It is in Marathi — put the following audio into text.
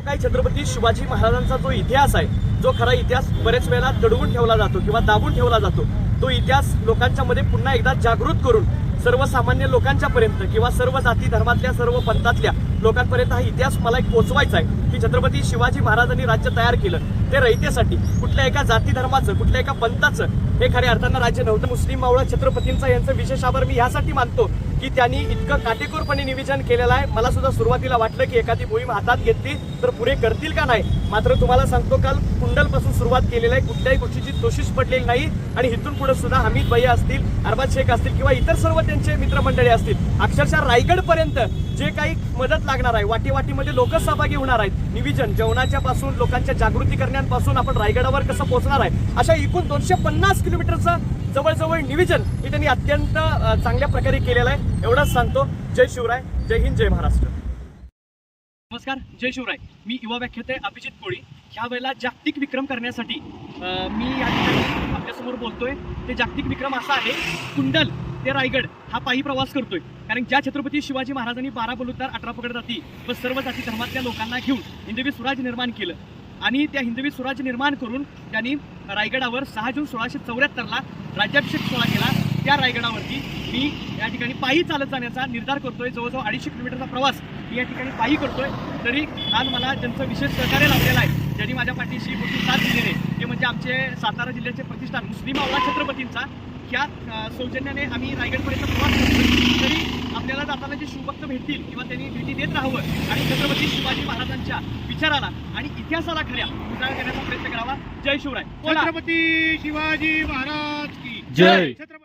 जो काही छत्रपती शिवाजी महाराजांचा जो इतिहास आहे जो खरा इतिहास बरेच वेळेला दडवून ठेवला जातो किंवा दाबून ठेवला जातो तो इतिहास लोकांच्या मध्ये पुन्हा एकदा जागृत करून सर्वसामान्य लोकांच्या पर्यंत किंवा सर्व जाती धर्मातल्या सर्व पंथातल्या लोकांपर्यंत हा इतिहास मला एक पोचवायचा आहे की छत्रपती शिवाजी महाराजांनी राज्य तयार केलं ते रयतेसाठी कुठल्या एका जाती धर्माचं कुठल्या एका पंथाचं हे खऱ्या अर्थानं राज्य नव्हतं. मुस्लिम मावळा छत्रपतींचा यांचं विशेष आभार मी ह्यासाठी मानतो की त्यांनी इतकं काटेकोरपणे निवेदन केलेलं आहे. मला सुद्धा सुरुवातीला वाटलं की एखादी मोहीम हातात घेतली तर पुरे करतील का नाही? मात्र तुम्हाला सांगतो काल कुंडलपासून सुरुवात केलेली आहे. कुठल्याही गोष्टीची दोषीच पडलेली नाही आणि इथून पुढे सुद्धा हमीद भैया असतील अरबाज शेख असतील किंवा इतर सर्व त्यांचे मित्रमंडळी असतील अक्षरशः रायगडपर्यंत जे काही मदत लागणार आहे वाटी वाटीमध्ये लोक सहभागी होणार आहेत. निविजन जेवणाच्या पासून लोकांच्या जागृती करण्यापासून आपण रायगडावर कसं पोहोचणार आहे? अशा एकूण दोनशे पन्नास किलोमीटरचं जवळजवळ निविजन हे त्यांनी अत्यंत चांगल्या प्रकारे केलेलं आहे. एवढंच सांगतो. जय शिवराय. जय हिंद जय महाराष्ट्र. नमस्कार. जय शिवराय. मी युवा व्याख्याते अभिजित कोळी. ह्या वेळेला जागतिक विक्रम करण्यासाठी मी या ठिकाणी आपल्यासमोर बोलतोय. ते जागतिक विक्रम असा आहे. कुंडल ते रायगड हा पायी प्रवास करतोय. कारण ज्या छत्रपती शिवाजी महाराजांनी बारा बलुतार अठरा पकड जाती व सर्व जाती धर्मातल्या लोकांना घेऊन हिंदवी स्वराज निर्माण केलं आणि त्या हिंदवी स्वराज निर्माण करून त्यांनी रायगडावर सहा जून सोळाशे चौऱ्याहत्तरला राज्याभिषेक सोहळा केला. त्या रायगडावरती मी या ठिकाणी पायी चालत जाण्याचा निर्धार करतोय. जवळजवळ अडीचशे किलोमीटरचा प्रवास मी या ठिकाणी पायी करतोय. तरी आज मला ज्यांचं विशेष सहकार्य लाभलेलं आहे ज्यांनी माझ्या पाठीशी मोठी साथ दिलेली आहे ते म्हणजे आमचे सातारा जिल्ह्याचे प्रतिष्ठान मुस्लिम अवला छत्रपतींचा. ह्या सौजन्याने आम्ही रायगडपर्यंत प्रवास करतोय. तरी जे शिवभक्त भेटतील किंवा त्यांनी भेटी देत राहावं आणि छत्रपती शिवाजी महाराजांच्या विचाराला आणि इतिहासाला खऱ्या उजाळ करण्याचा प्रयत्न करावा जय शिवराय. छत्रपती शिवाजी महाराज की जय. छत्रपती